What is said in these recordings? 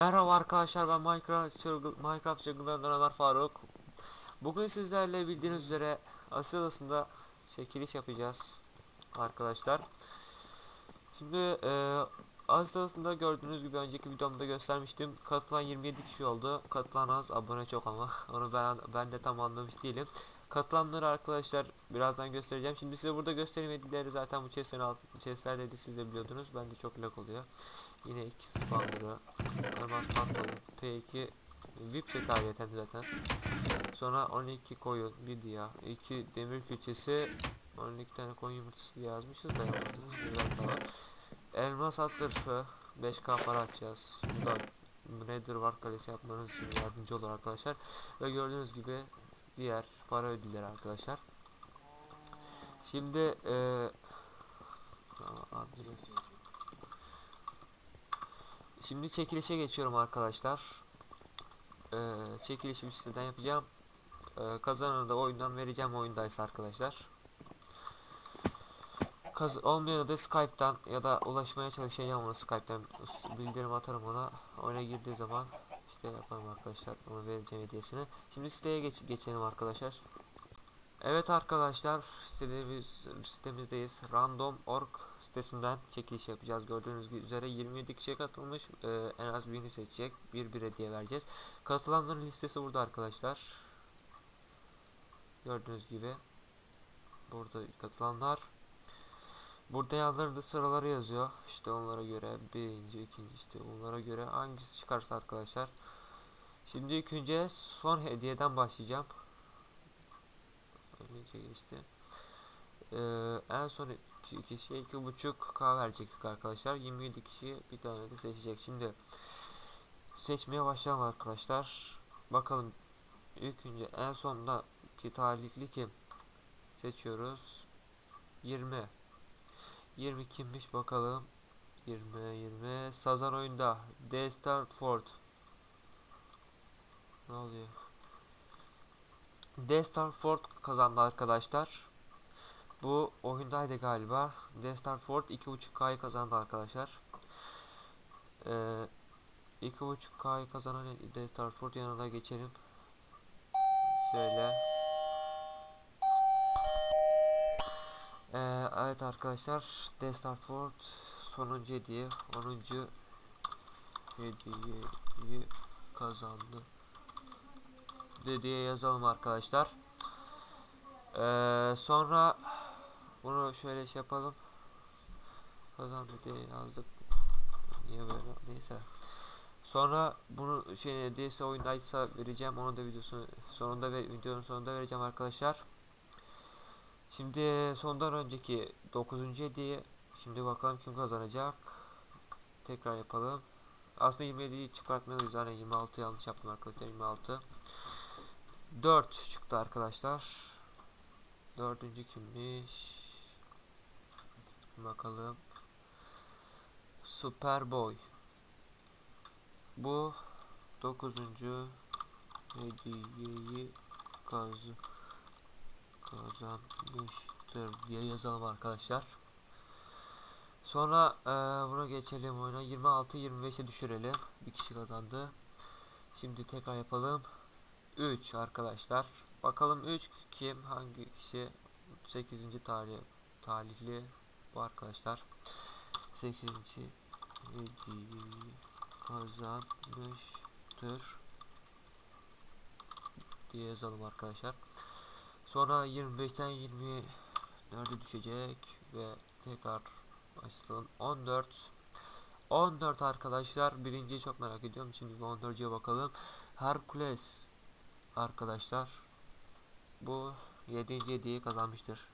Merhaba arkadaşlar ben Minecraft Çılgı- Minecraft çılgınlarından Ömer Faruk. Bugün sizlerle bildiğiniz üzere Asya Adası'nda çekiliş yapacağız arkadaşlar. Şimdi e, Asya Adası'nda gördüğünüz gibi önceki videomda göstermiştim. Katılan 27 kişi oldu. Katılan az, abone çok ama onu ben ben de tam anlamış değilim. Katılanları arkadaşlar birazdan göstereceğim. Şimdi size burada gösteremediğleri zaten bu chestlerin alt chestlerdeydi siz de biliyordunuz. Bende çok lag oluyor. Yine iki spawner'ı Hemen patladı. P2 VIP set ayrıyeten zaten. Sonra 12 koyun, bir diya, 2 demir külçesi, 12 tane koyun yumurtası yazmışız da biraz daha. Elmas at sırfı 5k para atacağız. Bu da Nether var kalesi yapmanız için yardımcı olur arkadaşlar. Ve gördüğünüz gibi diğer para ödülleri arkadaşlar. Şimdi eee Şimdi çekilişe geçiyorum arkadaşlar. Ee, çekilişi bir siteden yapacağım. Ee, kazananı da oyundan vereceğim oyundaysa arkadaşlar. Kaz olmayanı da Skype'tan ya da ulaşmaya çalışacağım ona Skype'tan bildirim atarım ona. Oyuna girdiği zaman işte yaparım arkadaşlar. Ona vereceğim hediyesini. Şimdi siteye geç geçelim arkadaşlar. Evet arkadaşlar sitemiz, sitemizdeyiz. Random.org sitesinden çekiliş yapacağız. Gördüğünüz üzere 27 kişiye katılmış. Ee, en az birini seçecek. Bir bir hediye vereceğiz. Katılanların listesi burada arkadaşlar. Gördüğünüz gibi. Burada katılanlar. Burada yanlarında sıraları yazıyor. İşte onlara göre birinci, ikinci işte onlara göre hangisi çıkarsa arkadaşlar. Şimdi ilk önce son hediyeden başlayacağım. Önce geçti. Ee, en son iki kişiye iki buçuk K verecektik arkadaşlar. 27 kişi bir tane de seçecek. Şimdi seçmeye başlayalım arkadaşlar. Bakalım ilk önce en sondaki talihli kim? Seçiyoruz. 20. 20 kimmiş bakalım. 20 20 Sazan oyunda. D Starford. Ne oluyor? D Starford kazandı arkadaşlar. Bu oyundaydı galiba. D Starford 2.5K'yı kazandı arkadaşlar. Ee, 2.5K'yı kazanan D Starford yanına geçelim. Şöyle. Ee, evet arkadaşlar D Starford sonuncu hediye 10. hediyeyi kazandı diye yazalım arkadaşlar. Ee, sonra bunu şöyle şey yapalım. Kazandı diye yazdık. Niye böyle neyse. Sonra bunu şey hediyesi oyundaysa vereceğim. Onu da videosu sonunda ve videonun sonunda vereceğim arkadaşlar. Şimdi sondan önceki 9. hediye şimdi bakalım kim kazanacak. Tekrar yapalım. Aslında 27'yi çıkartmalıyız. Yani 26 yanlış yaptım arkadaşlar. 26. 4 çıktı arkadaşlar. Dördüncü kimmiş? Bakalım. Superboy. Bu dokuzuncu hediyeyi kazı kazanmıştır diye yazalım arkadaşlar. Sonra e, buna geçelim oyuna 26 25'e düşürelim. Bir kişi kazandı. Şimdi tekrar yapalım. 3 arkadaşlar. Bakalım 3 kim hangi kişi 8. tarih talihli bu arkadaşlar. 8. hediyeyi kazanmıştır diye yazalım arkadaşlar. Sonra 25'ten 24'e düşecek ve tekrar başlayalım. 14 14 arkadaşlar birinciyi çok merak ediyorum. Şimdi 14'e bakalım. Hercules arkadaşlar bu 7. hediyeyi kazanmıştır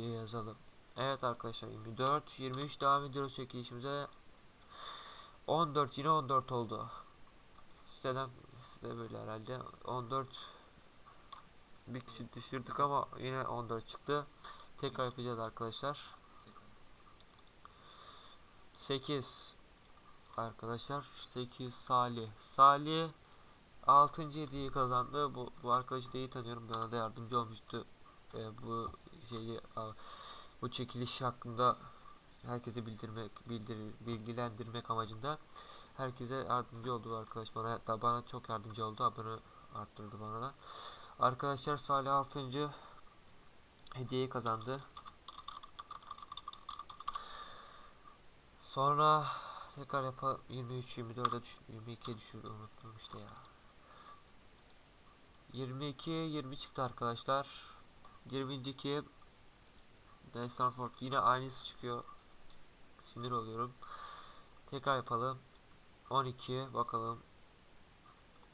diye yazalım. Evet arkadaşlar 24 23 devam ediyoruz çekilişimize 14 yine 14 oldu. Siteden site böyle herhalde 14 bir kişi düşürdük ama yine 14 çıktı. Tekrar yapacağız arkadaşlar. 8 arkadaşlar 8 Salih Salih 6. hediyeyi kazandı bu, bu arkadaşı da iyi tanıyorum bana da yardımcı olmuştu e, bu şeyi bu çekiliş hakkında herkese bildirmek, bildir, bilgilendirmek amacında herkese yardımcı oldu bu arkadaş bana hatta bana çok yardımcı oldu abone arttırdı bana da. Arkadaşlar Salih 6. hediyeyi kazandı. Sonra tekrar yapa 23 24'e düş 22'ye düşürdü unuttum işte ya. 22 20 çıktı arkadaşlar. 22 Dan Stanford yine aynısı çıkıyor. Sinir oluyorum. Tekrar yapalım. 12 bakalım.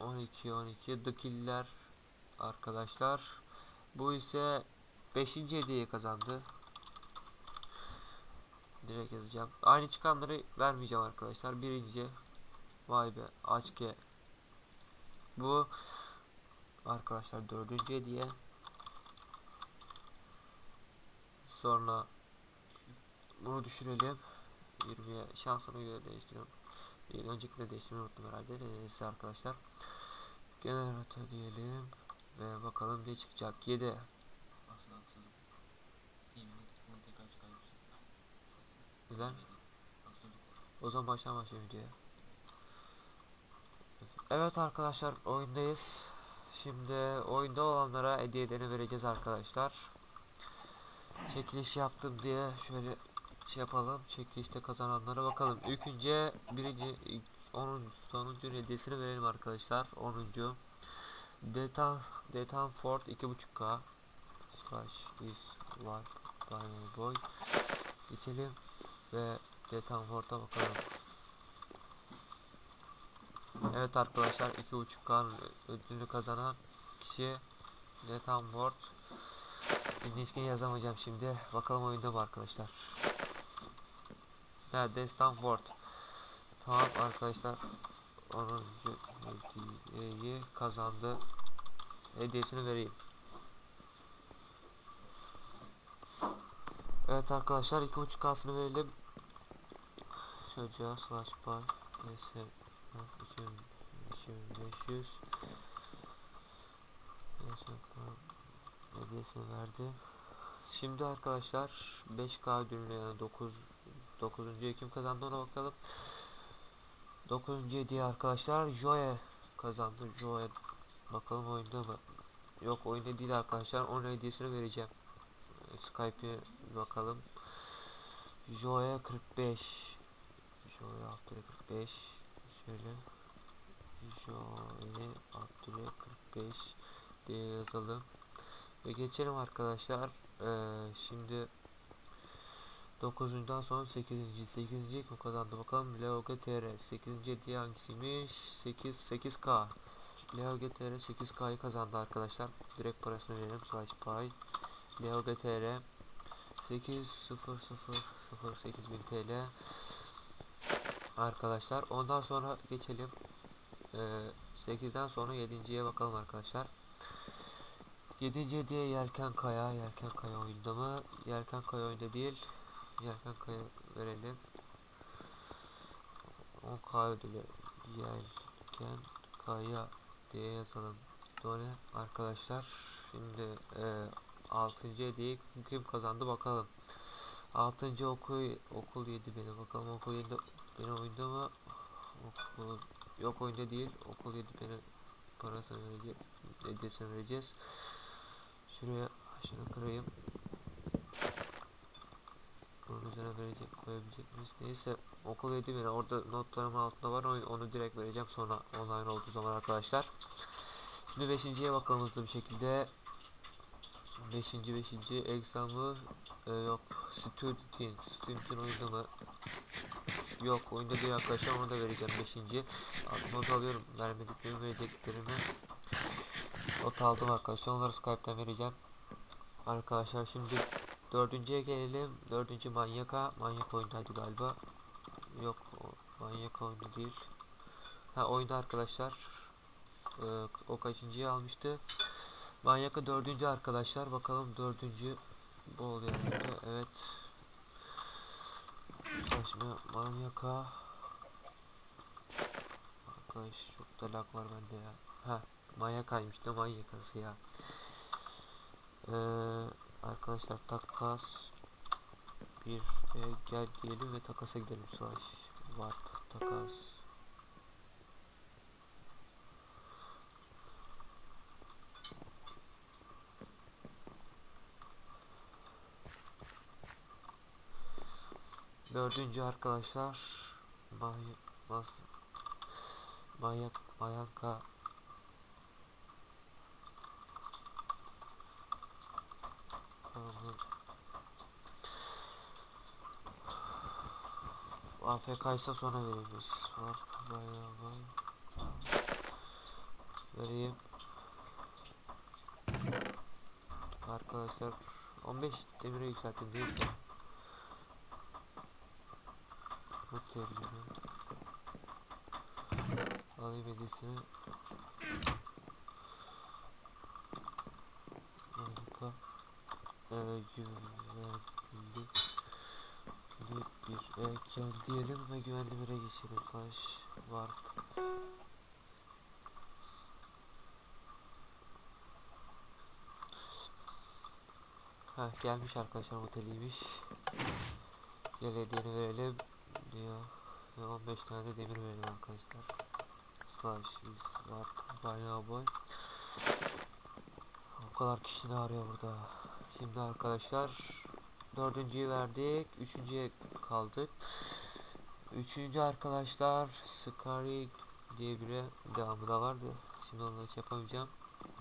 12 12 The Killer arkadaşlar. Bu ise 5. hediye kazandı. Direkt yazacağım. Aynı çıkanları vermeyeceğim arkadaşlar. Birinci. Vay be. Açke. Bu arkadaşlar dördüncü hediye. Sonra bunu düşürelim. 20'ye şansına göre değiştiriyorum. Bir önceki de değiştirmeyi unuttum herhalde. Neyse arkadaşlar. Generatör diyelim. Ve bakalım ne çıkacak. 7. Aslında haksızlık. İyi mi? Bunu tekrar çıkarmışsın. Güzel. Haksızlık var. O zaman baştan başlayalım videoya. Evet arkadaşlar oyundayız. Şimdi oyunda olanlara hediyelerini vereceğiz arkadaşlar. Çekiliş yaptım diye şöyle şey yapalım. Çekilişte kazananlara bakalım. İlk önce birinci ilk, onun sonuncu hediyesini verelim arkadaşlar. 10. Detan Detan Ford 2.5K slash is var Diamond Boy geçelim ve Detan Ford'a bakalım. Evet arkadaşlar 2.5K ödülünü kazanan kişi Detan Ford İsmini yazamayacağım şimdi. Bakalım oyunda mı arkadaşlar. Nerede? Stanford. Tamam arkadaşlar. 10. hediyeyi kazandı. Hediyesini vereyim. Evet arkadaşlar 2.5 kasını verelim. Çocuğa slash bar ds 2500 hediyesini verdi. Şimdi arkadaşlar 5K ödülünü yani 9 9. kim kazandı ona bakalım. 9. hediye arkadaşlar Joe kazandı. Joe bakalım oyunda mı? Yok oyunda değil arkadaşlar. Onun hediyesini vereceğim. Skype'e bakalım. Joe 45 Joe Abdül'e 45 şöyle Joe Abdül'e 45 diye yazalım. Ve geçelim arkadaşlar. Ee, şimdi 9'undan sonra 8. 8. kim kazandı bakalım. Leo GTR 8. diye hangisiymiş? 8 8K. Leo GTR 8K'yı kazandı arkadaşlar. Direkt parasını verelim. Slash pay. Leo GTR 8000 TL arkadaşlar. Ondan sonra geçelim. Ee, 8'den sonra 7.ye bakalım arkadaşlar. 7. hediye Yelken Kaya. Yelken Kaya oyunda mı? Yelken Kaya oyunda değil. Yelken Kaya verelim. 10k ödülü. Yelken Kaya diye yazalım. Dole arkadaşlar. Şimdi e, 6. hediye kim kazandı bakalım. 6. okul okul 7 benim bakalım okul 7 benim oyunda mı? Okul yok oyunda değil. Okul 7 benim parasını vereceğiz. Hediyesini vereceğiz. Şuraya şunu kırayım. Bunun üzerine verecek koyabilecek miyiz? Neyse okul yedim yine orada notlarım altında var onu, direkt vereceğim sonra online olduğu zaman arkadaşlar. Şimdi beşinciye bakalım hızlı bir şekilde. Beşinci beşinci examı e, yok studentin studentin oyunda mı? Yok oyunda değil arkadaşlar onu da vereceğim beşinci. Not alıyorum vermediklerimi vereceklerimi. Not aldım arkadaşlar onları Skype'den vereceğim. Arkadaşlar şimdi dördüncüye gelelim. Dördüncü manyaka. Manyak oyundaydı galiba. Yok manyak oyunu değil. Ha oyunda arkadaşlar. Ee, o kaçıncıyı almıştı. Manyaka dördüncü arkadaşlar. Bakalım dördüncü bu oluyor. Evet. Saçma manyaka. Arkadaş çok da lag var bende ya. Ha manyakaymış da manyakası ya. Ee, arkadaşlar takas bir e, gel diyelim ve takasa gidelim slash warp takas Dördüncü arkadaşlar May Mas Mayak Mayanka AFK ise sonra veririz. Var bayağı var. Vereyim. Arkadaşlar 15 demire yükselttim değil mi? Tebliğini alayım hediyesini harika ee, güvenli bir e, gel diyelim ve güvenli bire geçelim flash var Ha gelmiş arkadaşlar oteliymiş. Gel hediyeni verelim diyor. Ve 15 tane de demir verelim arkadaşlar. Slash var bayağı boy. O kadar kişi ne arıyor burada. Şimdi arkadaşlar dördüncüyü verdik. Üçüncüye kaldık. Üçüncü arkadaşlar Scary diye biri devamı da vardı. Şimdi onu hiç yapamayacağım.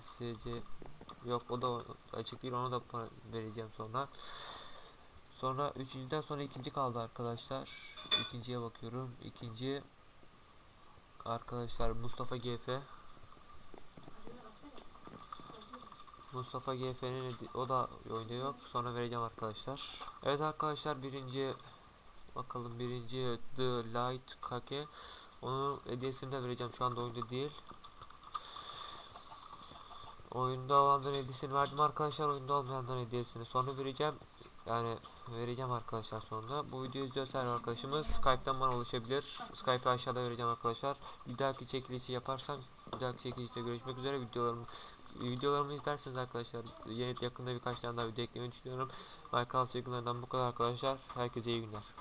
SC yok o da açık değil onu da para vereceğim sonra. Sonra üçüncüden sonra ikinci kaldı arkadaşlar. İkinciye bakıyorum. İkinci arkadaşlar Mustafa GF. Mustafa GF'nin o da oyunda yok. Sonra vereceğim arkadaşlar. Evet arkadaşlar birinci bakalım birinci The Light Kake. Onun hediyesini de vereceğim. Şu anda oyunda değil. Oyunda olanların hediyesini verdim arkadaşlar. Oyunda olmayanların hediyesini sonra vereceğim. Yani vereceğim arkadaşlar sonra. Bu videoyu izliyorsa arkadaşımız Skype'tan bana ulaşabilir. Skype'ı aşağıda vereceğim arkadaşlar. Bir dahaki çekilişi yaparsam bir dahaki çekilişte görüşmek üzere. Videolarımı videolarımı izlerseniz arkadaşlar yakında birkaç tane daha video eklemeyi düşünüyorum. Minecraft çekimlerinden bu kadar arkadaşlar. Herkese iyi günler.